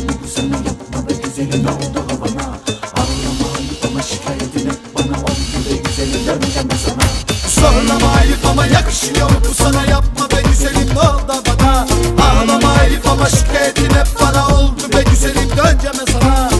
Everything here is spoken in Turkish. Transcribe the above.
demek sana yapma be güzelim. Ne ama şikayetine bana ol be güzelim. Döneceğim ben sana. Zorlama ama yakışıyor